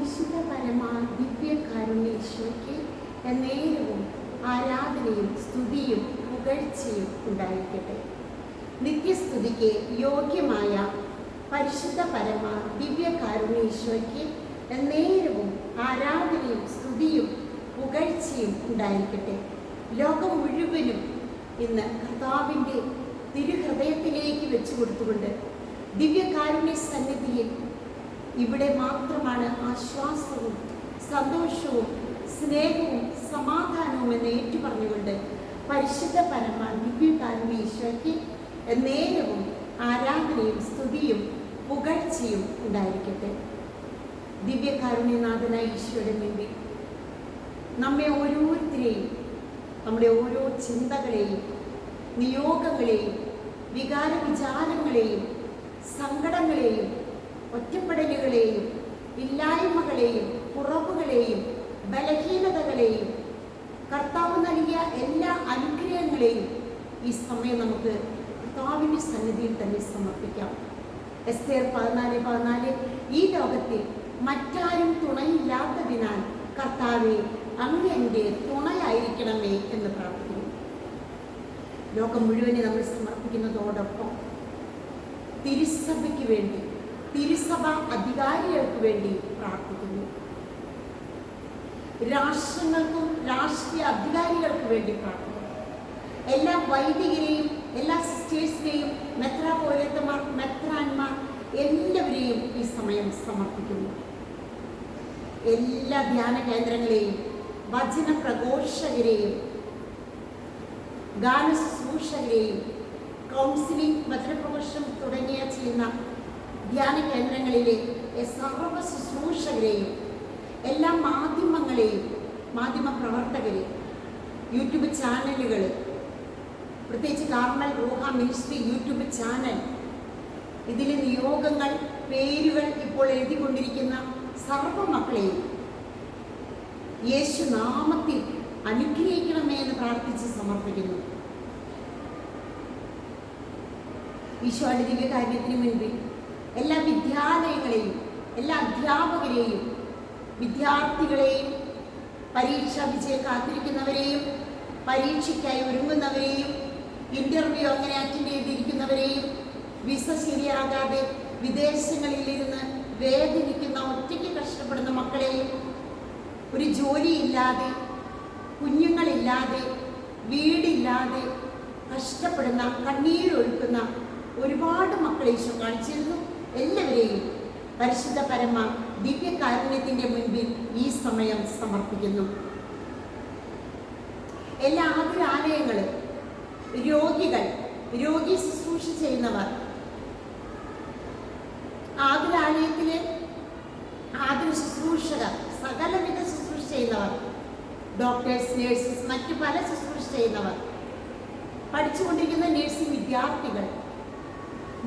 പരിശുദ്ധ പരമാ ദിവ്യ കാരുണ്യേശ്വയ്ക്ക് എന്നേരവും ആരാധനയും സ്തുതിയും പുകഴ്ചയും ഉണ്ടായിരിക്കട്ടെ. നിത്യസ്തുതിക്ക് യോഗ്യമായ പരിശുദ്ധ പരമ ദിവ്യ നേരവും ആരാധനയും സ്തുതിയും പുകഴ്ചയും ഉണ്ടായിരിക്കട്ടെ. ലോകം മുഴുവനും ഇന്ന് കർത്താവിന്റെ തിരുഹൃദയത്തിലേക്ക് വെച്ചു കൊടുത്തുകൊണ്ട് ദിവ്യകാരുണ്യ സന്നിധിയിൽ ഇവിടെ മാത്രമാണ് ആശ്വാസവും സന്തോഷവും സ്നേഹവും സമാധാനവും എന്ന് ഏറ്റുപറഞ്ഞുകൊണ്ട് പരിശുദ്ധ പരമാ ദിവ്യകാരുണ്യ ഈശോയ്ക്ക് നേരവും ആരാധനയും സ്തുതിയും പുകഴ്ചയും ഉണ്ടായിരിക്കട്ടെ. ദിവ്യകാരുണ്യനാഥനായ ഈശോയുടെ മുമ്പിൽ നമ്മെ ഓരോരുത്തരെയും നമ്മുടെ ഓരോ ചിന്തകളെയും നിയോഗങ്ങളെയും വികാര വിചാരങ്ങളെയും സങ്കടങ്ങളെയും ഒറ്റപ്പെടലുകളെയും ഇല്ലായ്മകളെയും കുറവുകളെയും ബലഹീനതകളെയും കർത്താവ് നൽകിയ എല്ലാ അനുഗ്രഹങ്ങളെയും ഈ സമയം നമുക്ക് കർത്താവിന്റെ സന്നിധിയിൽ തന്നെ സമർപ്പിക്കാം. എസ്തേർ പതിനാല് പതിനാല് ഈ ലോകത്തിൽ മറ്റാരും തുണയില്ലാത്തതിനാൽ കർത്താവെ അങ്ങ് എന്റെ തുണയായിരിക്കണമേ എന്ന് പ്രാർത്ഥിക്കുന്നു. ലോകം മുഴുവനെ നമ്മൾ സമർപ്പിക്കുന്നതോടൊപ്പം തിരുസഭയ്ക്ക് വേണ്ടി തിരുസഭ അധികാരികൾക്ക് വേണ്ടി പ്രാർത്ഥിക്കുന്നു. രാഷ്ട്രങ്ങൾക്കും രാഷ്ട്രീയ അധികാരികൾക്ക് വേണ്ടി പ്രാർത്ഥിക്കുന്നു. എല്ലാ വൈദികരെയും എല്ലാ സിസ്റ്റേഴ്സിനെയും മെത്ര മെത്രാപോലത്തമാർ മെത്രാന്മാർ എല്ലാവരെയും ഈ സമയം സമർപ്പിക്കുന്നു. എല്ലാ ധ്യാന കേന്ദ്രങ്ങളെയും വചന പ്രഘോഷകരെയും ഗാന ശുശ്രൂഷകരെയും കൗൺസിലിംഗ് വചനപ്രഘോഷം തുടങ്ങിയ ചെയ്യുന്ന ധ്യാന കേന്ദ്രങ്ങളിലെ സർവ ശുശ്രൂഷകരെയും എല്ലാ മാധ്യമങ്ങളെയും മാധ്യമ പ്രവർത്തകരെ യൂട്യൂബ് ചാനലുകൾ പ്രത്യേകിച്ച് കാർമൽ റൂഹ മിനിസ്ട്രി യൂട്യൂബ് ചാനൽ ഇതിലെ നിയോഗങ്ങൾ പേരുകൾ ഇപ്പോൾ എഴുതിക്കൊണ്ടിരിക്കുന്ന സർവ മക്കളെയും യേശു നാമത്തിൽ അനുഗ്രഹിക്കണമേ എന്ന് പ്രാർത്ഥിച്ച് സമർപ്പിക്കുന്നു. ഈശോ ഈശോയുടെ ദിവ്യകാര്യത്തിന് മുൻപിൽ എല്ലാ വിദ്യാലയങ്ങളെയും എല്ലാ അധ്യാപകരെയും വിദ്യാർത്ഥികളെയും പരീക്ഷാ വിജയം കാത്തിരിക്കുന്നവരെയും പരീക്ഷയ്ക്കായി ഒരുങ്ങുന്നവരെയും ഇന്റർവ്യൂ അങ്ങനെ അറ്റൻഡ് ചെയ്തിരിക്കുന്നവരെയും വിസ ശരിയാകാതെ വിദേശങ്ങളിലിരുന്ന് വേദനിക്കുന്ന ഒറ്റയ്ക്ക് കഷ്ടപ്പെടുന്ന മക്കളെയും ഒരു ജോലിയില്ലാതെ കുഞ്ഞുങ്ങളില്ലാതെ വീടില്ലാതെ കഷ്ടപ്പെടുന്ന കണ്ണീരൊഴുക്കുന്ന ഒരുപാട് മക്കളെ ഈശോ കാണിച്ചിരുന്നു. എല്ലാവരെയും പരിശുദ്ധ പരമ ദിവ്യകാരുണ്യത്തിന്റെ മുൻപിൽ ഈ സമയം സമർപ്പിക്കുന്നു. എല്ലാ ആതുരാലയങ്ങളും രോഗികൾ രോഗി ശുശ്രൂഷ ചെയ്യുന്നവർ ആതുരാലയത്തിലെ ആതുര ശുശ്രൂഷകർ സകലവിധ ശുശ്രൂഷ ചെയ്യുന്നവർ ഡോക്ടേഴ്സ് നേഴ്സസ് മറ്റു പല ശുശ്രൂഷ ചെയ്യുന്നവർ പഠിച്ചുകൊണ്ടിരിക്കുന്ന നേഴ്സിംഗ് വിദ്യാർത്ഥികൾ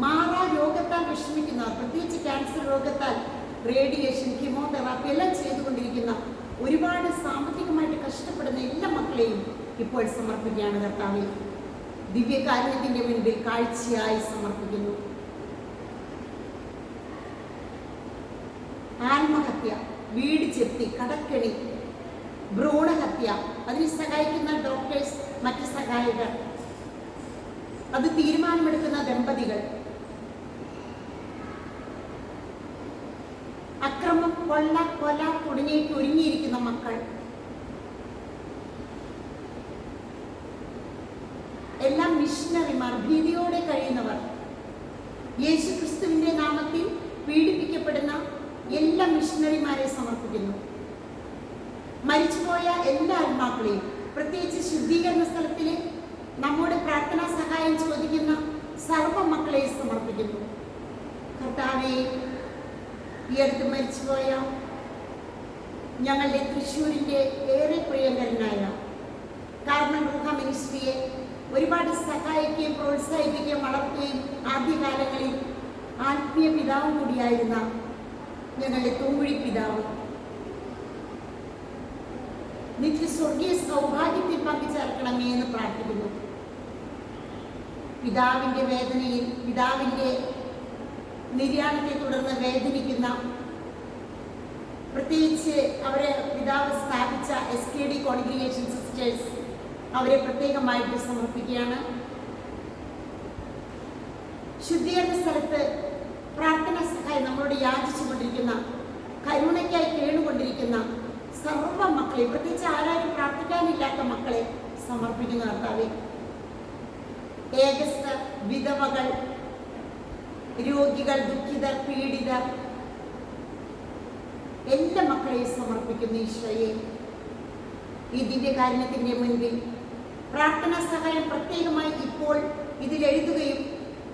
മാറാ രോഗത്താൽ വിഷമിക്കുന്നവർ പ്രത്യേകിച്ച് ക്യാൻസർ രോഗത്താൽ റേഡിയേഷൻ കീമോതെറാപ്പി എല്ലാം ചെയ്തുകൊണ്ടിരിക്കുന്ന ഒരുപാട് സാമ്പത്തികമായിട്ട് കഷ്ടപ്പെടുന്ന എല്ലാ മക്കളെയും ഇപ്പോൾ സമർപ്പിക്കുകയാണ് കർത്താവിൽ ദിവ്യകാരുണ്യത്തിന്റെ മുൻപിൽ കാഴ്ചയായി സമർപ്പിക്കുന്നു. ആത്മഹത്യ വീട് ചെത്തി കടക്കണി ഭ്രൂണഹത്യ അതിന് സഹായിക്കുന്ന ഡോക്ടേഴ്സ് മറ്റ് സഹായികൾ. അത് തീരുമാനമെടുക്കുന്ന ദമ്പതികൾ കൊള്ള കൊല തുടങ്ങിയിട്ട് ഒരുങ്ങിയിരിക്കുന്ന മക്കൾ. എല്ലാം മിഷനറിമാർ ഭീതിയോടെ കഴിയുന്നവർ. യേശു ക്രിസ്തുവിന്റെ നാമത്തിൽ പീഡിപ്പിക്കപ്പെടുന്ന എല്ലാ മിഷനറിമാരെ സമർപ്പിക്കുന്നു. മരിച്ചുപോയ എല്ലാ ആത്മാക്കളെയും പ്രത്യേകിച്ച് ശുദ്ധീകരണ സ്ഥലത്തിലെ നമ്മുടെ പ്രാർത്ഥനാ സഹായം ചോദിക്കുന്ന സർവ മക്കളെയും സമർപ്പിക്കുന്നു. കർത്താവെ ഈ മരിച്ചുപോയ ഞങ്ങളുടെ തൃശ്ശൂരിന്റെ ഏറെ പ്രിയങ്കരനായ കാർമൻ റൂഹ മിനിസ്ട്രിയെ ഒരുപാട് സഹായിക്കുകയും പ്രോത്സാഹിപ്പിക്കുകയും വളർത്തുകയും ആദ്യകാലങ്ങളിൽ ആത്മീയ പിതാവും കൂടിയായിരുന്ന ഞങ്ങളുടെ തൂങ്കുഴി പിതാവ്. നിത്യ സ്വർഗീയ സൗഭാഗ്യത്തിൽ പങ്കുചേർക്കണമേ എന്ന് പ്രാർത്ഥിക്കുന്നു. പിതാവിന്റെ വേദനയിൽ പിതാവിന്റെ നിര്യാണത്തെ തുടർന്ന് വേദനിക്കുന്ന പ്രത്യേകിച്ച് അവരെ പിതാവ് സ്ഥാപിച്ച S K D congregation sisters അവരെ പ്രത്യേകമായിട്ട് സമർപ്പിക്കുകയാണ്. ശുദ്ധീകരണ സ്ഥലത്ത് പ്രാർത്ഥന സഹായം നമ്മളോട് യാചിച്ചുകൊണ്ടിരിക്കുന്ന കരുണയ്ക്കായി കേണുകൊണ്ടിരിക്കുന്ന സർവ മക്കളെ പ്രത്യേകിച്ച് ആരാരും പ്രാർത്ഥിക്കാനില്ലാത്ത മക്കളെ സമർപ്പിക്കുന്ന കർത്താവെ. ഏകസ്ഥ വിധവകൾ രോഗികൾ ദുഃഖിതർ പീഡിതർ. എല്ലാ മക്കളെയും സമർപ്പിക്കുന്നു ഈശോയെ. ഈ ദിവ്യകാരുണ്യത്തിന്റെ മുൻപിൽ പ്രാർത്ഥനാ സഹായം പ്രത്യേകമായി ഇപ്പോൾ ഇതിൽ എഴുതുകയും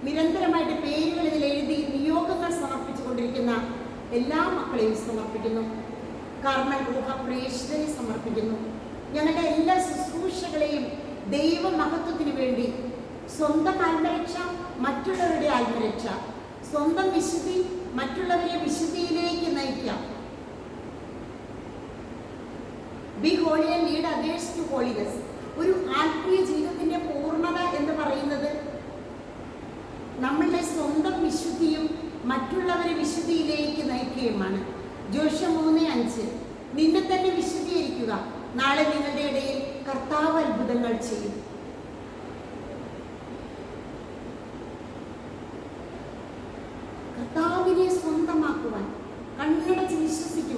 നിരന്തരമായിട്ട് പേരുകൾ ഇതിൽ എഴുതി നിയോഗങ്ങൾ സമർപ്പിച്ചു കൊണ്ടിരിക്കുന്ന എല്ലാ മക്കളെയും സമർപ്പിക്കുന്നു. കർമ്മ റൂഹ പ്രേക്ഷകരെ സമർപ്പിക്കുന്നു. ഞങ്ങളുടെ എല്ലാ ശുശ്രൂഷകളെയും ദൈവമഹത്വത്തിന് വേണ്ടി സ്വന്തം ആത്മരക്ഷ മറ്റുള്ളവരുടെ ആത്മരക്ഷ സ്വന്തം വിശുദ്ധി മറ്റുള്ളവരെ വിശുദ്ധിയിലേക്ക് നയിക്കാം be holy and lead others to holiness ഒരു ആത്മീയ ജീവിതത്തിന്റെ പൂർണത എന്ന് പറയുന്നത് നമ്മളുടെ സ്വന്തം വിശുദ്ധിയും മറ്റുള്ളവരെ വിശുദ്ധിയിലേക്ക് നയിക്കുകയുമാണ്. ജോഷ മൂന്ന് അഞ്ച്. നിന്നെ തന്നെ വിശുദ്ധീകരിക്കുക. നാളെ നിങ്ങളുടെ ഇടയിൽ കർത്താവ് അത്ഭുതങ്ങൾ ചെയ്യും.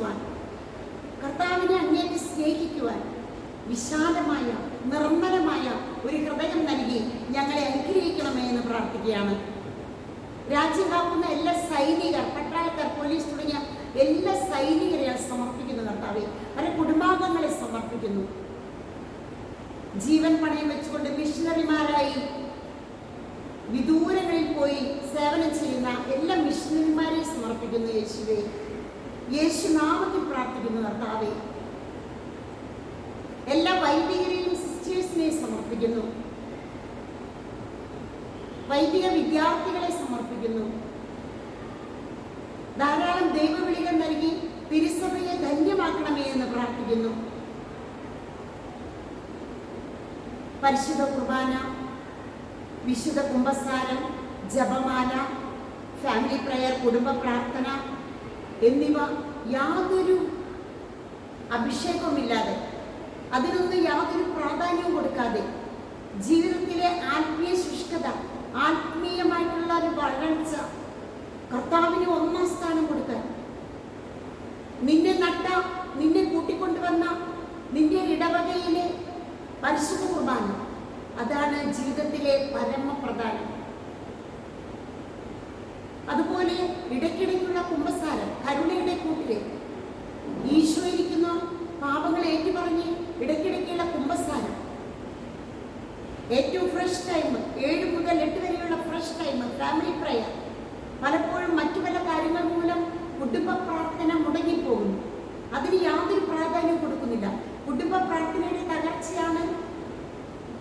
വിശ്വസിക്കുവാൻ കർത്താവിനെ അങ്ങേക്ക് സ്നേഹിക്കുവാൻ വിശാലമായ നിർമ്മലമായ ഒരു ഹൃദയം നൽകി ഞങ്ങളെ അനുഗ്രഹിക്കണമേ എന്ന് പ്രാർത്ഥിക്കുകയാണ്. രാജ്യം കാക്കുന്ന എല്ലാ സൈനികർ പട്ടാളക്കാർ പോലീസ് തുടങ്ങിയ എല്ലാ സൈനികരെയും സമർപ്പിക്കുന്നു കർത്താവെ. അവരെ കുടുംബാംഗങ്ങളെ സമർപ്പിക്കുന്നു. ജീവൻ പണയം വെച്ചുകൊണ്ട് മിഷണറിമാരായി വിദൂരങ്ങളിൽ പോയി സേവനം ചെയ്യുന്ന എല്ലാ മിഷണറിമാരെയും സമർപ്പിക്കുന്നു യേശുവെ. യേശു പ്രാർത്ഥിക്കുന്ന കർത്താവെ എല്ലാ വൈദികരെയും സിസ്റ്റേഴ്സിനെയും സമർപ്പിക്കുന്നു. വൈദിക വിദ്യാർത്ഥികളെ സമർപ്പിക്കുന്നു. ധാരാളം ദൈവവിളികൾ നൽകി തിരുസഭയെ ധന്യമാക്കണമേ എന്ന് പ്രാർത്ഥിക്കുന്നു. പരിശുദ്ധ കുർബാന വിശുദ്ധ കുംഭസാരം ജപമാല ഫാമിലി പ്രയർ കുടുംബ പ്രാർത്ഥന എന്നിവ യാതൊരു അഭിഷേകമില്ലാതെ അതിനൊന്നും യാതൊരു പ്രാധാന്യവും കൊടുക്കാതെ ജീവിതത്തിലെ ആത്മീയ ശുഷ്കത ആത്മീയമായിട്ടുള്ള ഒരു വളർച്ച കർത്താവിന് ഒന്നാം സ്ഥാനം കൊടുക്കാൻ നിന്നെ നട്ട നിന്നെ കൂട്ടിക്കൊണ്ടുവന്ന നിന്റെ ഇടവകയിലെ പരിശുദ്ധ കുർബാന അതാണ് ജീവിതത്തിലെ പരമപ്രധാനം. അതുപോലെ ഇടയ്ക്കിടയ്ക്കുള്ള കുംഭസാരം കരുണയുടെ കൂട്ടിലെ. ഈശോ ഇരിക്കുന്ന പാപങ്ങൾ ഏറ്റുപറഞ്ഞ് ഇടയ്ക്കിടയ്ക്കുള്ള കുംഭസ്ഥാനം ഏറ്റവും ഫ്രഷ് ടൈം ഏഴ് മുതൽ എട്ട് വരെയുള്ള ഫ്രഷ് ടൈം ഫാമിലി പ്രയർ പലപ്പോഴും മറ്റു പല കാര്യങ്ങൾ മൂലം കുടുംബ പ്രാർത്ഥന മുടങ്ങിപ്പോകുന്നു. അതിന് യാതൊരു പ്രാധാന്യം കൊടുക്കുന്നില്ല. കുടുംബ പ്രാർത്ഥനയുടെ തകർച്ചയാണ്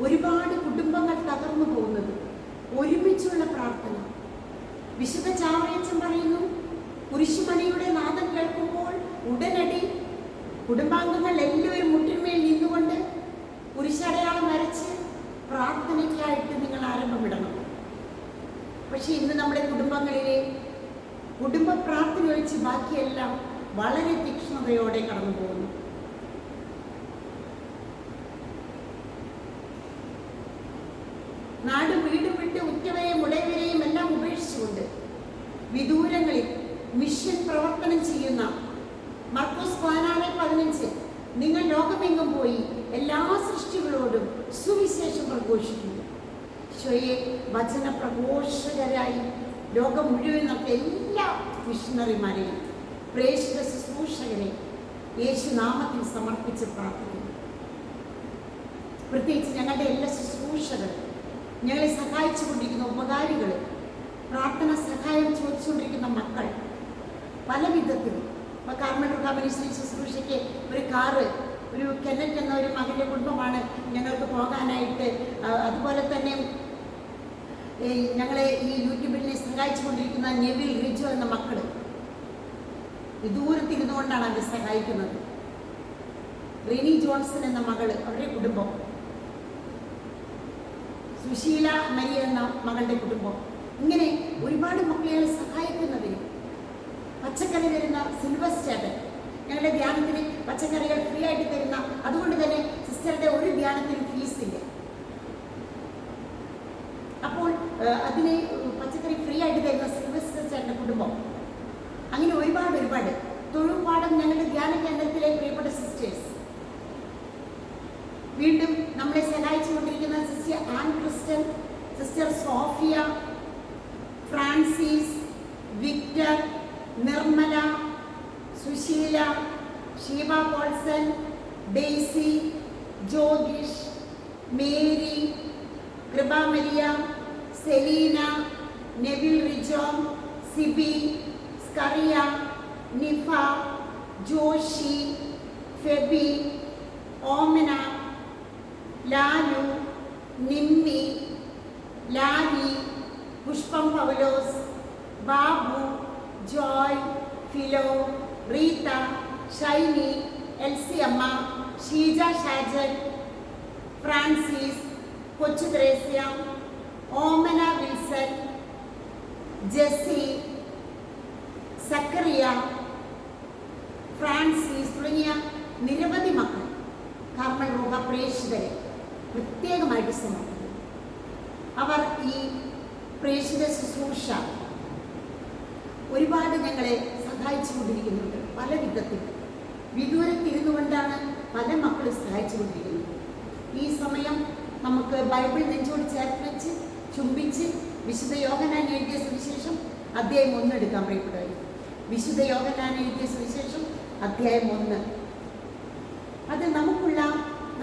ഒരുപാട് കുടുംബങ്ങൾ തകർന്നു പോകുന്നത്. ഒരുമിച്ചുള്ള പ്രാർത്ഥന. വിശുദ്ധ ചാവറയച്ചൻ പറയുന്നു കുരിശുമണിയുടെ നാദം കേൾക്കുമ്പോൾ ഉടനടി കുടുംബാംഗങ്ങൾ എല്ലാവരും മുട്ടിന്മേൽ നിന്നുകൊണ്ട് കുരിശടയാളം വരച്ച് പ്രാർത്ഥനയ്ക്കായിട്ട് നിങ്ങൾ ആരംഭമിടണം. പക്ഷെ ഇന്ന് നമ്മുടെ കുടുംബങ്ങളിലെ കുടുംബ പ്രാർത്ഥന ഒഴിച്ച് ബാക്കിയെല്ലാം വളരെ തീക്ഷ്ണതയോടെ കടന്നു പോകുന്നു. നാട് വീടും വിട്ട് ഉറ്റവരെയും ഉടയവരെയും എല്ലാം ഉപേക്ഷിച്ചുകൊണ്ട് വിദൂരങ്ങളിൽ മിഷൻ പ്രവർത്തനം ചെയ്യുന്ന മർക്കോസ് പതിനാറ് പതിനഞ്ച്. നിങ്ങൾ ലോകമെങ്ങും പോയി എല്ലാ സൃഷ്ടികളോടും സുവിശേഷം പ്രഘോഷിക്കുന്നു ഈശോയെ വചന പ്രഘോഷകരായി ലോകം മുഴുവൻ നടത്തിയ എല്ലാ മിഷണറിമാരെയും പ്രേക്ഷിത ശുശ്രൂഷകരെ യേശു നാമത്തിൽ സമർപ്പിച്ച് പ്രാർത്ഥിക്കുന്നു. പ്രത്യേകിച്ച് ഞങ്ങളുടെ എല്ലാ ശുശ്രൂഷകൾ ഞങ്ങളെ സഹായിച്ചു കൊണ്ടിരിക്കുന്ന ഉപകാരികൾ പ്രാർത്ഥന സഹായം ചോദിച്ചുകൊണ്ടിരിക്കുന്ന മക്കൾ പല വിധത്തിൽ ഇപ്പോൾ കാർമൽ കമ്പനി ശുശ്രൂഷയ്ക്ക് ഒരു കാറ് ഒരു കെന്നറ്റ് എന്ന ഒരു മകന്റെ കുടുംബമാണ് ഞങ്ങൾക്ക് പോകാനായിട്ട്. അതുപോലെ തന്നെ ഞങ്ങളെ ഈ യൂട്യൂബിനെ സഹായിച്ചു കൊണ്ടിരിക്കുന്ന നെവിൽ റിജു എന്ന മക്കൾ ദൂരത്തിരുന്നു കൊണ്ടാണ് അവർ സഹായിക്കുന്നത്. റിനി ജോൺസൺ എന്ന മകൾ അവരുടെ കുടുംബം. സുശീല മരിയ എന്ന മകളുടെ കുടുംബം. ഇങ്ങനെ ഒരുപാട് മക്കളെ സഹായിക്കുന്നതിന് പച്ചക്കറി തരുന്ന സിൽവസ് ചേട്ടൻ ഞങ്ങളുടെ ധ്യാനത്തിന് പച്ചക്കറികൾ ഫ്രീ ആയിട്ട് തരുന്ന അതുകൊണ്ട് തന്നെ സിസ്റ്ററുടെ ഒരു ധ്യാനത്തിനും ഫീസ് ഇല്ല. അപ്പോൾ അതിന് പച്ചക്കറി ഫ്രീ ആയിട്ട് തരുന്ന സിൽവസ് ചേട്ടന്റെ കുടുംബം. അങ്ങനെ ഒരുപാട് ഒരുപാട് തൊഴിൽപാടം ഞങ്ങളുടെ ധ്യാന കേന്ദ്രത്തിലെ പ്രിയപ്പെട്ട സിസ്റ്റേഴ്സ് വീണ്ടും നമ്മളെ സഹായിച്ചുകൊണ്ടിരിക്കുന്ന sister an Kristen sister Sophia Francis Victor Sheeba Paulson Daisy ജോഗിഷ് Mary Kripamariya Celina Neville Rijom Sibi Scaria Nifa Joshi Febi Omana Lalu Nimmi Lali Pushpam Paulose Babu Joy Filo Reetha Shiny Elsy അമ്മ Sheeja Shajan Francis Kochu Thresia Omana Wilson Jessy Zacharia Francis തുടങ്ങിയ നിരവധി മക്കൾ കർമ്മ രൂപ പ്രേക്ഷിതരെ പ്രത്യേകമായിട്ട് സമർപ്പിക്കുന്നു അവർ ഈ പ്രേക്ഷിത ശുശ്രൂഷ ഒരുപാട് ഞങ്ങളെ സഹായിച്ചുകൊണ്ടിരിക്കുന്നുണ്ട് പല വിധത്തിൽ വിദൂരത്തിരുന്നു കൊണ്ടാണ് പല മക്കളും സഹായിച്ചുകൊണ്ടിരിക്കുന്നത്. ഈ സമയം നമുക്ക് ബൈബിൾ നെഞ്ചോട് ചേർത്ത് വെച്ച് ചുംബിച്ച് വിശുദ്ധ യോഗനാൻ എഴുതിയ സുവിശേഷം അധ്യായം ഒന്ന് എടുക്കാൻ പ്രിയപ്പെട്ടവർ വിശുദ്ധ യോഗനാൻ എഴുതിയ സുവിശേഷം അധ്യായം ഒന്ന്. അത് നമുക്കുള്ള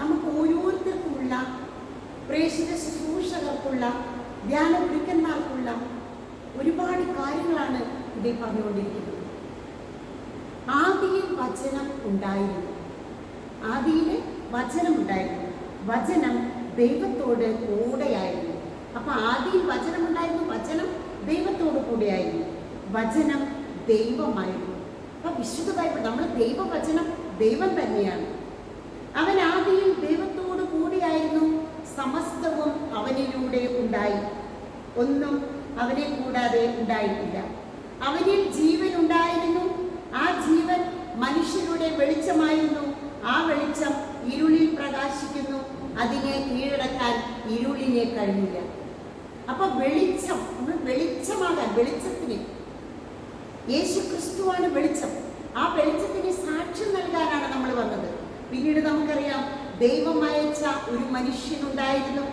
നമുക്ക് ഓരോരുത്തർക്കുമുള്ള പ്രേക്ഷിത ശുശ്രൂഷകർക്കുള്ള ധ്യാന ഗുരുക്കന്മാർക്കുള്ള ഒരുപാട് കാര്യങ്ങളാണ് ഇതിൽ പറഞ്ഞുകൊണ്ടിരിക്കുന്നത്. ആദിയിൽ വചനം ഉണ്ടായിരുന്നു. ആദിയിൽ വചനം ഉണ്ടായിരുന്നു. വചനം ദൈവത്തോട് കൂടെയായിരുന്നു. അപ്പൊ ആദിയിൽ വചനം ഉണ്ടായിരുന്നു വചനം ദൈവത്തോട് കൂടെയായിരുന്നു. വചനം ദൈവമായിരുന്നു. അപ്പൊ വിശുദ്ധ നമ്മൾ ദൈവവചനം ദൈവം തന്നെയാണ്. അവൻ ആദിയിൽ ദൈവത്തോട് കൂടിയായിരുന്നു സമസ്തവും അവനിലൂടെ ഉണ്ടായി. ഒന്നും അവനെ കൂടാതെ ഉണ്ടായിട്ടില്ല. അവനിൽ ജീവൻ ഉണ്ടായിരുന്നു മനുഷ്യരുടെ വെളിച്ചമായിരുന്നു. ആ വെളിച്ചം ഇരുളിൽ പ്രകാശിക്കുന്നു. അതിനെ കീഴടക്കാൻ ഇരുളിനെ കഴിഞ്ഞില്ല. അപ്പൊ വെളിച്ചം നമ്മൾ വെളിച്ചമാകാൻ വെളിച്ചത്തിന്. യേശു ക്രിസ്തുവാണ് വെളിച്ചം. ആ വെളിച്ചത്തിന് സാക്ഷ്യം നൽകാനാണ് നമ്മൾ വന്നത്. പിന്നീട് നമുക്കറിയാം ദൈവം അയച്ച ഒരു മനുഷ്യനുണ്ടായിരുന്നു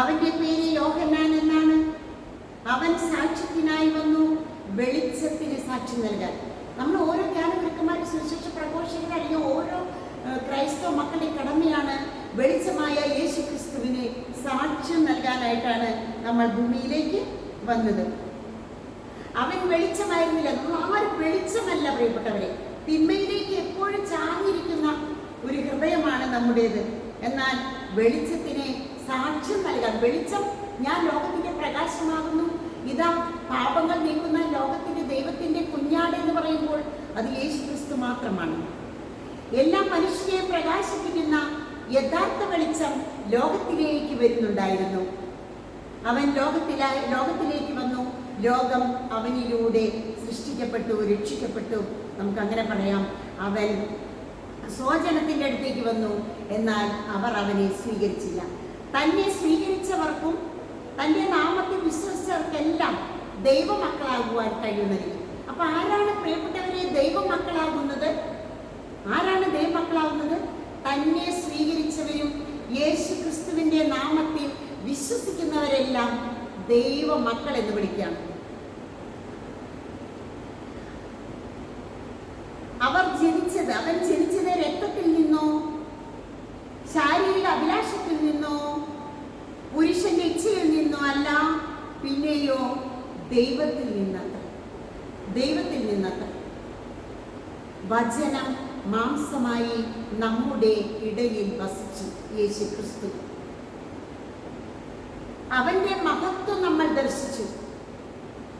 അവന്റെ പേര് യോഹന്നാൻ എന്നാണ്. അവൻ സാക്ഷ്യത്തിനായി വന്നു വെളിച്ചത്തിന് സാക്ഷ്യം നൽകാൻ. നമ്മൾ ഓരോ ജ്ഞാനഗുരുക്കന്മാരും സൃഷ്ടിച്ച് പ്രഘോഷിക്കുന്ന അല്ലെങ്കിൽ ഓരോ ക്രൈസ്തവ മക്കളുടെ കടമയാണ് വെളിച്ചമായ യേശു ക്രിസ്തുവിനെ സാക്ഷ്യം നൽകാനായിട്ടാണ് നമ്മൾ ഭൂമിയിലേക്ക് വന്നത്. അവൻ വെളിച്ചമായിരുന്നില്ല. നമ്മൾ ആരും വെളിച്ചമല്ല പ്രിയപ്പെട്ടവരെ? തിന്മയിലേക്ക് എപ്പോഴും ചാഞ്ഞിരിക്കുന്ന ഒരു ഹൃദയമാണ് നമ്മുടേത്. എന്നാൽ വെളിച്ചത്തിനെ സാക്ഷ്യം നൽകാൻ വെളിച്ചം ഞാൻ ലോകത്തിന്റെ പ്രകാശമാകുന്നു ഇതാ പാപങ്ങൾ നീക്കുന്ന ലോകത്തിന്റെ ദൈവത്തിന്റെ കുഞ്ഞാട് എന്ന് പറയുമ്പോൾ അത് യേശു ക്രിസ്തു മാത്രമാണ്. എല്ലാ മനുഷ്യരെയും പ്രകാശിപ്പിക്കുന്ന യഥാർത്ഥ വെളിച്ചം ലോകത്തിലേക്ക് വരുന്നുണ്ടായിരുന്നു. അവൻ ലോകത്തിലായി ലോകത്തിലേക്ക് വന്നു. ലോകം അവനിലൂടെ സൃഷ്ടിക്കപ്പെട്ടു രക്ഷിക്കപ്പെട്ടു. നമുക്ക് അങ്ങനെ പറയാം. അവൻ സ്വജനത്തിന്റെ അടുത്തേക്ക് വന്നു. എന്നാൽ അവർ അവനെ സ്വീകരിച്ചില്ല. തന്നെ സ്വീകരിച്ചവർക്കും തന്റെ നാമത്തിൽ വിശ്വസിച്ചവർക്കെല്ലാം ദൈവമക്കളാകുവാൻ കഴിയുന്നത് അപ്പൊ ആരാണ് പ്രിയപ്പെട്ടവരെ ദൈവമക്കളാകുന്നത്? ആരാണ് ദൈവമക്കളാകുന്നത്? തന്നെ സ്വീകരിച്ചവരും യേശു ക്രിസ്തുവിന്റെ നാമത്തിൽ വിശ്വസിക്കുന്നവരെല്ലാം ദൈവമക്കൾ എന്ന് വിളിക്കുകയാണ് നമ്മുടെ ഇടയിൽ വസിച്ചു യേശു ക്രിസ്തു അവന്റെ മഹത്വം നമ്മൾ ദർശിച്ചു.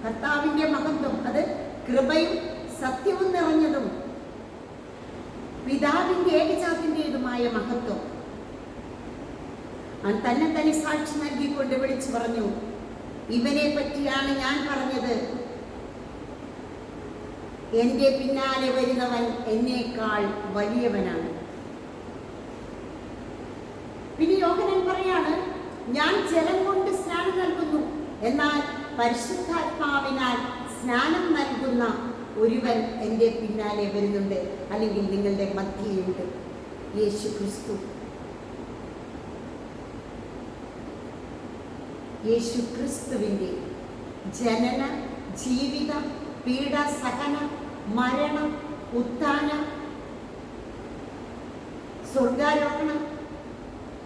കർത്താവിന്റെ മഹത്വം അത് കൃപയും സത്യവും നിറഞ്ഞതും പിതാവിന്റെ ഏകജാതിന്റെതുമായ മഹത്വം. അവൻ തന്നെ തന്നെ സാക്ഷി നൽകിക്കൊണ്ട് വിളിച്ചു പറഞ്ഞു ഇവനെ പറ്റിയാണ് ഞാൻ പറഞ്ഞത്. എന്റെ പിന്നാലെ വരുന്നവൻ എന്നേക്കാൾ വലിയവനാണ്. ഞാൻ ജലം കൊണ്ട് സ്നാനം നൽകുന്നു. എന്നാൽ പരിശുദ്ധാത്മാവിനാൽ സ്നാനം നൽകുന്ന ഒരുവൻ എന്റെ പിന്നാലെ വരുന്നുണ്ട്. അല്ലെങ്കിൽ നിങ്ങളുടെ മധ്യയുണ്ട്. യേശു ക്രിസ്തു. യേശു ക്രിസ്തുവിന്റെ ജനന ജീവിത പീഡ സഹന മരണം ഉത്ഥാന സ്വർഗാരോഹണം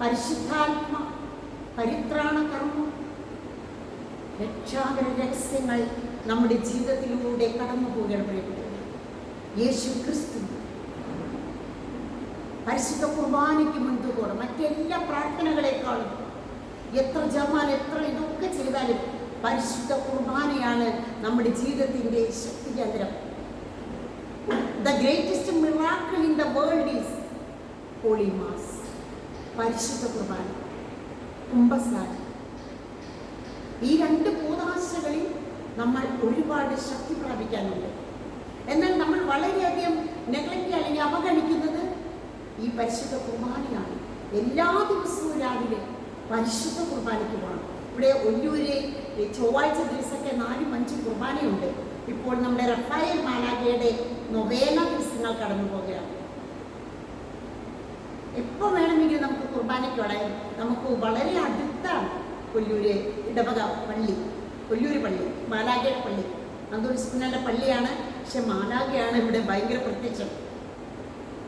പരിശുദ്ധാത്മ പരിത്രാണ കർമ്മം രക്ഷാകര രഹസ്യങ്ങൾ നമ്മുടെ ജീവിതത്തിലൂടെ കടന്നു പോകണം പ്രിയപ്പെട്ടത് യേശു ക്രിസ്തു പരിശുദ്ധ കുർബാനയ്ക്ക് മുൻതൂക്കോടെ മറ്റെല്ലാ പ്രാർത്ഥനകളെക്കാളും എത്ര ജമാൻ എത്ര ഇതൊക്കെ ചെയ്താലും പരിശുദ്ധ കുർബാനയാണ് നമ്മുടെ ജീവിതത്തിന്റെ ശക്തി കേന്ദ്രം. The greatest miracle in the world is holy mass പരിശുദ്ധ കുർബാന. കുംഭസാരം ഈ രണ്ട് പൂതാശകളിൽ നമ്മൾ ഒരുപാട് ശക്തി പ്രാപിക്കാനുണ്ട്. എന്നാൽ നമ്മൾ വളരെയധികം നെഗ്ലക്റ്റ് അല്ലെങ്കിൽ അവഗണിക്കുന്നത് ഈ പരിശുദ്ധ കുർബാനയാണ്. എല്ലാ ദിവസവും രാവിലെ പരിശുദ്ധ കുർബാനയ്ക്ക് പോകണം. ഇവിടെ ഒല്ലൂര് ചൊവ്വാഴ്ച ദിവസമൊക്കെ നാലും അഞ്ചും കുർബാനയുണ്ട്. ഇപ്പോൾ നമ്മുടെ റഫായൽ മാലാഖയുടെ നൊവേന ദിവസങ്ങൾ കടന്നു പോകുകയാണ് എപ്പോൾ വേണമെങ്കിലും നമുക്ക് കുർബാനയ്ക്ക് വളരാൻ നമുക്ക് വളരെ അടുത്താണ് കൊല്ലൂര് ഇടവക പള്ളി കൊല്ലൂര് പള്ളി മാലാഖയുടെ പള്ളി. അന്തോണിസ്പിന്നന്റെ പള്ളിയാണ് പക്ഷെ മാലാഖയാണ് ഇവിടെ ഭയങ്കര പ്രത്യക്ഷം.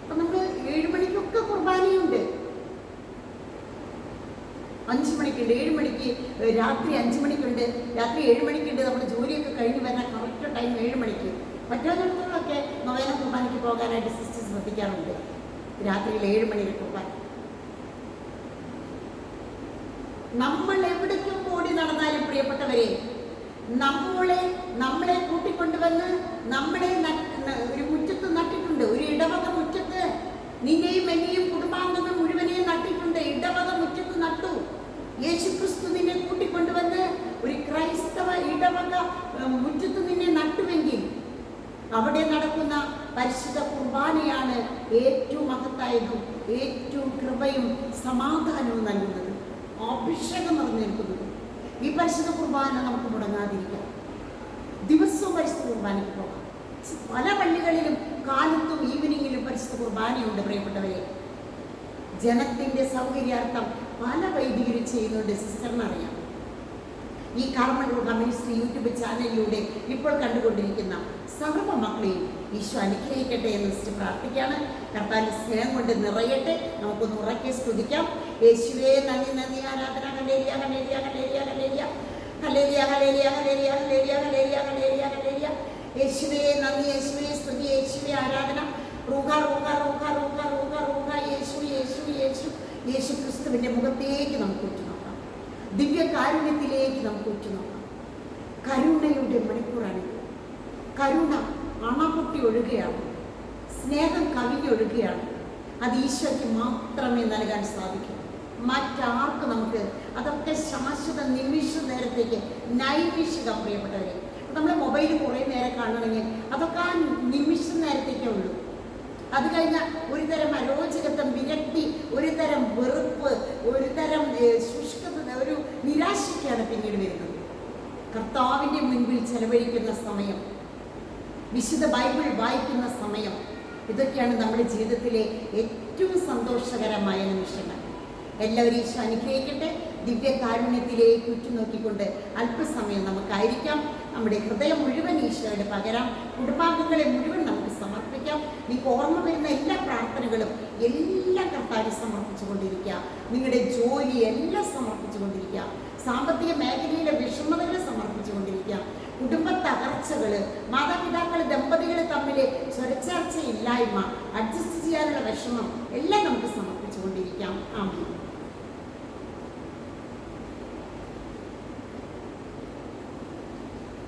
അപ്പം നമുക്ക് ഏഴ് മണിക്കൊക്കെ കുർബാനയുണ്ട്. അഞ്ച് മണിക്കുണ്ട് ഏഴ് മണിക്ക് രാത്രി അഞ്ച് മണിക്കുണ്ട്. രാത്രി ഏഴ് മണിക്കുണ്ട് നമ്മുടെ ജോലിയൊക്കെ കഴിഞ്ഞ് വരാൻ കറക്റ്റ് ടൈം ഏഴ് മണിക്ക്. മറ്റൊരിടത്തുകളൊക്കെ നൊവേന കുർബാനയ്ക്ക് പോകാനായിട്ട് സിസ്റ്റർ ശ്രദ്ധിക്കാറുണ്ട്. രാത്രിയിൽ ഏഴ് മണിയിൽ കുർബാന. നമ്മൾ എവിടേക്കും ഓടി നടന്നാലും പ്രിയപ്പെട്ടവരെ നമ്മളെ നമ്മളെ കൂട്ടിക്കൊണ്ടുവന്ന് നമ്മുടെ ഒരു മുറ്റത്ത് നട്ടിട്ടുണ്ട്. ഒരു ഇടവക മുറ്റത്ത് നിന്നെയും എന്നെയും കുടുംബാംഗങ്ങൾ മുഴുവനെയും നട്ടിട്ടുണ്ട്. ഇടവക മുറ്റത്ത് നട്ടു. യേശുക്രിസ്തു നിന്നെ കൂട്ടിക്കൊണ്ടുവന്ന് ഒരു ക്രൈസ്തവ ഇടവക മുറ്റത്ത് നിന്നെ നട്ടുവെങ്കിൽ അവിടെ നടക്കുന്ന പരിശുദ്ധ കുർബാനയാണ് ഏറ്റവും മഹത്തായതും ഏറ്റവും കൃപയും സമാധാനവും നൽകുന്നത്. അഭിഷേകം നിറഞ്ഞേൽക്കുന്നത് ഈ പരിശുദ്ധ കുർബാന നമുക്ക് മുടങ്ങാതിരിക്കാം. ദിവസവും പരിശുദ്ധ കുർബാനയ്ക്ക് പോകാം. പല പള്ളികളിലും കാലത്തും ഈവനിങ്ങിലും പരിശുദ്ധ കുർബാനയുണ്ട് പ്രിയപ്പെട്ടവരെ. ജനത്തിന്റെ സൗകര്യാർത്ഥം പല വൈദികരും ചെയ്യുന്നുണ്ട് സിസ്റ്ററിനറിയാം ഈ കാർമൽ കമ്മ്യൂണിസ്റ്റ് യൂട്യൂബ് ചാനലിലൂടെ ഇപ്പോൾ കണ്ടുകൊണ്ടിരിക്കുന്ന സർവ മക്കളെയും ഈശോ അനുഗ്രഹിക്കട്ടെ എന്ന് വെച്ചിട്ട് പ്രാർത്ഥിക്കുകയാണ്. കർത്താവിന്റെ സ്നേഹം കൊണ്ട് നിറയട്ടെ. നമുക്കൊന്ന് ഉറക്കെ സ്തുതിക്കാം. യേശുവേ നന്ദി നന്ദി ആരാധന കലേരിയ കലേരിയ കലേരിയ കലേരിയ കലേരിയ കലേരിയ കലേരിയ കലേരിയ കലേരിയ കലേരിയ കലേരിയ യേശുവേ നന്ദി യേശുവേ സ്തുതി യേശുവേ ആരാധന. റൂഹ റൂഹ റൂഹ റൂഹ റൂഹ റൂഹ യേശു യേശു യേശു. യേശു ക്രിസ്തുവിന്റെ മുഖത്തേക്ക് നമുക്ക് ഉറ്റുനോക്കാം. ദിവ്യ കാരുണ്യത്തിലേക്ക് നമുക്ക് ഉറ്റുനോക്കാം. കരുണയുടെ മണിക്കൂറാണിത് കരുണ അണപൊട്ടി ഒഴുകയാണ്. സ്നേഹം കവിഞ്ഞൊഴുകയാണ്. അത് ഈശോയ്ക്ക് മാത്രമേ നൽകാൻ സാധിക്കൂ. മറ്റാർക്കും നമുക്ക് അതൊക്കെ ശാശ്വത നിമിഷ നേരത്തേക്ക് നൈമിഷികം പ്രിയപ്പെട്ടവരെ നമ്മൾ മൊബൈൽ കുറേ നേരം കാണണമെങ്കിൽ അതൊക്കെ ആ നിമിഷ നേരത്തേക്കേ ഉള്ളൂ. അത് കഴിഞ്ഞാൽ ഒരു തരം അരോചകത്വം വിരക്തി ഒരു തരം വെറുപ്പ് ഒരു തരം ശുഷ്കത ഒരു നിരാശയ്ക്കാണ് പിന്നീട് വരുന്നത്. കർത്താവിന്റെ മുൻപിൽ ചെലവഴിക്കുന്ന സമയം വിശുദ്ധ ബൈബിൾ വായിക്കുന്ന സമയം ഇതൊക്കെയാണ് നമ്മുടെ ജീവിതത്തിലെ ഏറ്റവും സന്തോഷകരമായ നിമിഷങ്ങൾ. എല്ലാവരും ഈശോ അനുഗ്രഹിക്കട്ടെ. ദിവ്യ കാരുണ്യത്തിലേക്ക് ഉറ്റുനോക്കിക്കൊണ്ട് അല്പസമയം നമുക്കായിരിക്കാം. നമ്മുടെ ഹൃദയം മുഴുവൻ ഈശോയുടെ പകരാം. കുടുംബാംഗങ്ങളെ മുഴുവൻ നമുക്ക് സമർപ്പിക്കാം. നിങ്ങൾക്ക് ഓർമ്മ വരുന്ന എല്ലാ പ്രാർത്ഥനകളും എല്ലാം കർത്താവിന് സമർപ്പിച്ചുകൊണ്ടിരിക്കുക നിങ്ങളുടെ ജോലി എല്ലാം സമർപ്പിച്ചുകൊണ്ടിരിക്കുക സാമ്പത്തിക മേഖലയിലെ വിഷമതകൾ സമർപ്പിച്ചുകൊണ്ടിരിക്കുക കുടുംബ തകർച്ചകൾ മാതാപിതാക്കൾ ദമ്പതികൾ തമ്മിൽ സ്വരച്ചേർച്ചയില്ലായ്മ അഡ്ജസ്റ്റ് ചെയ്യാനുള്ള വിഷമം എല്ലാം നമുക്ക് സമർപ്പിച്ചുകൊണ്ടിരിക്കാം. ആമീൻ.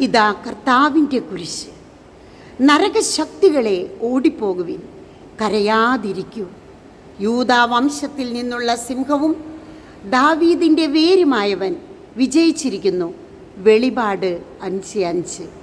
ഇതാ കർത്താവിന്റെ കുരിശ്. നരകശക്തികളെ ഓടിപ്പോകുവിൻ. കരയാതിരിക്കൂ. യൂതാവംശത്തിൽ നിന്നുള്ള സിംഹവും ദാവീദിന്റെ വേരുമായവൻ വിജയിച്ചിരിക്കുന്നു. വെളിപാട് അഞ്ച് അഞ്ച്.